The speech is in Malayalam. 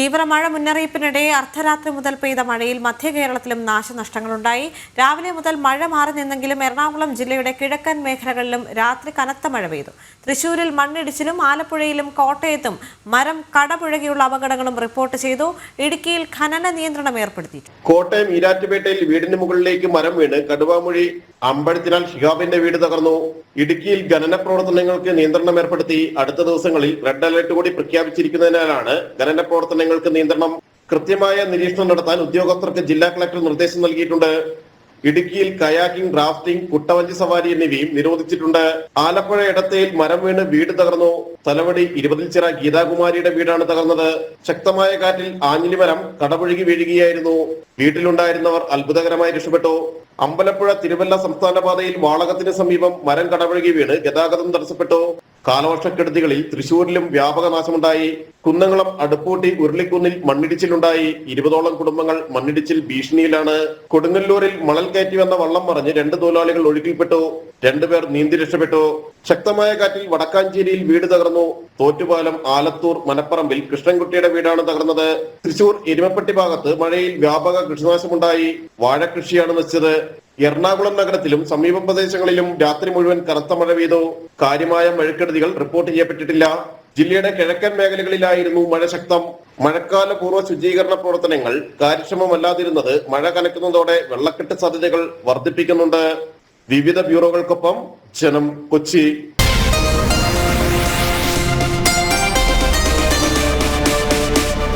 തീവ്ര മഴ മുന്നറിയിപ്പിനിടെ അർദ്ധരാത്രി മുതൽ പെയ്ത മഴയിൽ മധ്യ കേരളത്തിലും നാശനഷ്ടങ്ങളുണ്ടായി. രാവിലെ മുതൽ മഴ മാറി നിന്നെങ്കിലും എറണാകുളം ജില്ലയുടെ കിഴക്കൻ മേഖലകളിലും രാത്രി കനത്ത മഴ പെയ്തു. തൃശൂരിൽ മണ്ണിടിച്ചിലും ആലപ്പുഴയിലും കോട്ടയത്തും മരം കടപുഴകിയുള്ള അപകടങ്ങളും റിപ്പോർട്ട് ചെയ്തു. ഇടുക്കിയിൽ ഖനന നിയന്ത്രണം ഏർപ്പെടുത്തി കോട്ടയം ഈരാറ്റുപേട്ടയിൽ വീടിന് മുകളിലേക്ക് മരം വീണ് കടുവാമൊഴി അമ്പഴത്തിനാൽ ഷിഹാബിന്റെ വീട് തകർന്നു. ഇടുക്കിയിൽ ഖനന പ്രവർത്തനങ്ങൾക്ക് നിയന്ത്രണം ഏർപ്പെടുത്തി അടുത്ത ദിവസങ്ങളിൽ റെഡ് അലർട്ട് കൂടി പ്രഖ്യാപിച്ചിരിക്കുന്നതിനാലാണ് ഖനന പ്രവർത്തനങ്ങൾക്ക് നിയന്ത്രണം കൃത്യമായ നിരീക്ഷണം നടത്താൻ ഉദ്യോഗസ്ഥർക്ക് ജില്ലാ കളക്ടർ നിർദ്ദേശം നൽകിയിട്ടുണ്ട്. ഇടുക്കിയിൽ കയാക്കിംഗ് ഡ്രാഫ്റ്റിംഗ് കുട്ടവഞ്ചി സവാരി എന്നിവയും നിരോധിച്ചിട്ടുണ്ട്. ആലപ്പുഴ ഇടത്തയിൽ മരം വീണ് വീട് തകർന്നു. തലവടി ഇരുപതിൽ ചിറ ഗീതാകുമാരിയുടെ വീടാണ് തകർന്നത്. ശക്തമായ കാറ്റിൽ ആഞ്ഞിലിമരം കടപുഴകി വീഴുകയായിരുന്നു. വീട്ടിലുണ്ടായിരുന്നവർ അത്ഭുതകരമായി രക്ഷപ്പെട്ടു. അമ്പലപ്പുഴ തിരുവല്ല സംസ്ഥാന പാതയിൽ വാളകത്തിന് സമീപം മരം കടപഴകി വീണ് ഗതാഗതം തടസ്സപ്പെട്ടു. കാലവർഷക്കെടുതികളിൽ തൃശൂരിലും വ്യാപക നാശമുണ്ടായി. കുന്നംകുളം അടുപ്പൂട്ടി ഉരുളിക്കുന്നിൽ മണ്ണിടിച്ചിലുണ്ടായി. ഇരുപതോളം കുടുംബങ്ങൾ മണ്ണിടിച്ചിൽ ഭീഷണിയിലാണ്. കൊടുങ്ങല്ലൂരിൽ മണൽ കയറ്റി വന്ന വള്ളം മറിഞ്ഞ് രണ്ട് തൊഴിലാളികൾ ഒഴുക്കിൽപ്പെട്ടു. രണ്ടുപേർ നീന്തി രക്ഷപ്പെട്ടു. ശക്തമായ കാറ്റിൽ വടക്കാഞ്ചേരിയിൽ വീട് തകർന്നു. തോറ്റുപാലം ആലത്തൂർ മനപ്പറമ്പിൽ കൃഷ്ണൻകുട്ടിയുടെ വീടാണ് തകർന്നത്. തൃശൂർ എരുമപ്പെട്ടി ഭാഗത്ത് മഴയിൽ വ്യാപക കൃഷിനാശമുണ്ടായി. വാഴകൃഷിയാണ് നശിച്ചത്. എറണാകുളം നഗരത്തിലും സമീപ പ്രദേശങ്ങളിലും രാത്രി മുഴുവൻ കനത്ത മഴ പെയ്തു. കാര്യമായ മഴക്കെടുതികൾ റിപ്പോർട്ട് ചെയ്യപ്പെട്ടിട്ടില്ല. ജില്ലയുടെ കിഴക്കൻ മേഖലകളിലായിരുന്നു മഴ ശക്തം. മഴക്കാല പൂർവ ശുചീകരണ പ്രവർത്തനങ്ങൾ കാര്യക്ഷമമല്ലാതിരുന്നത് മഴ കനക്കുന്നതോടെ വെള്ളക്കെട്ട് സാധ്യതകൾ വർദ്ധിപ്പിക്കുന്നുണ്ട്. വിവിധ ബ്യൂറോകൾക്കൊപ്പം ജനം കൊച്ചി